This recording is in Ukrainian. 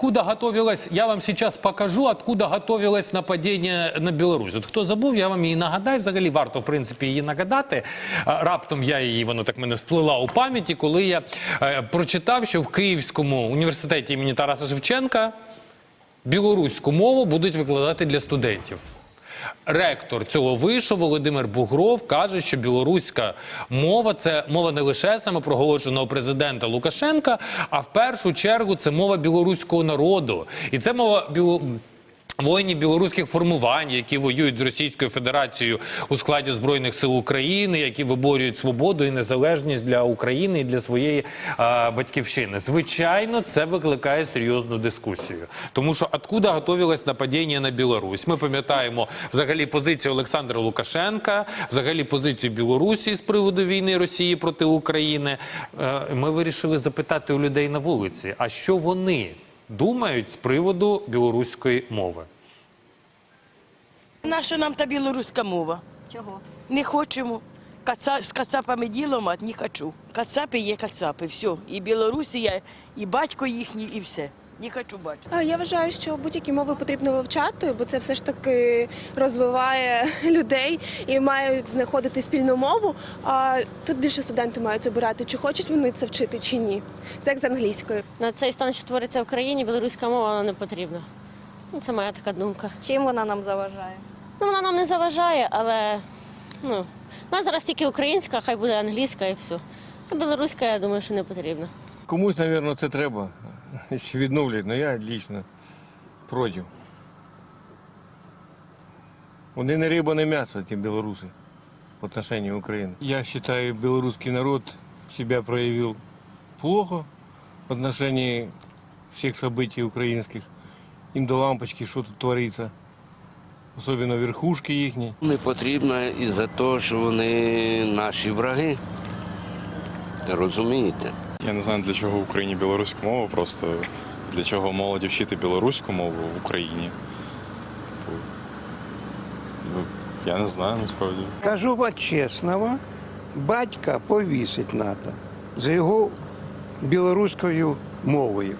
Откуда готовилось, я вам сейчас покажу, откуда готовилось нападіння на Білорусь. От хто забув, я вам її нагадаю. Взагалі варто, в принципі, її нагадати. Раптом я її, воно так мене сплила у пам'яті, коли я е, прочитав, що в Київському університеті імені Тараса Шевченка білоруську мову будуть викладати для студентів. Ректор цього вишу Володимир Бугров каже, що білоруська мова це мова не лише самопроголошеного президента Лукашенка, а в першу чергу це мова білоруського народу. І це мова біло... Воїнів білоруських формувань, які воюють з Російською Федерацією у складі збройних сил України, які виборюють свободу і незалежність для України і для своєї е, батьківщини. Звичайно, це викликає серйозну дискусію, тому що откуда готовилось нападіння на Білорусь? Ми пам'ятаємо взагалі позицію Олександра Лукашенка, взагалі позицію Білорусі з приводу війни Росії проти України. Е, ми вирішили запитати у людей на вулиці, а що вони думають з приводу білоруської мови. Наша нам та білоруська мова. Чого? Не хочемо. Каца, з кацапами діло мати не хочу. Кацапи є кацапи, все. І Білорусія, і батько їхній, і все. Не хочу бачити. А, Я вважаю, що будь-які мови потрібно вивчати, бо це все ж таки розвиває людей і мають знаходити спільну мову. А тут більше студенти мають обирати, чи хочуть вони це вчити, чи ні. Це як з англійською. На цей стан, що твориться в країні, білоруська мова вона не потрібна. Ну, Це моя така думка. Чим вона нам заважає? Ну, вона нам не заважає, але ну, у нас зараз тільки українська, хай буде англійська і все. А білоруська, я думаю, що не потрібна. Комусь, мабуть, це треба, якщо відновлять, але я лично проти. Вони не риба, не м'ясо, ті білоруси в отношении України. Я вважаю, білоруський народ себя проявил плохо в отношении всех событий українських. Їм до лампочки, що тут твориться. Особливо верхушки їхні. Не потрібно і за те, що вони наші враги. Розумієте? Я не знаю, для чого в Україні білоруська мова, просто для чого молоді вчити білоруську мову в Україні. Типу, ну, я не знаю насправді. Кажу вам чесного, батька повісить треба за його білоруською мовою.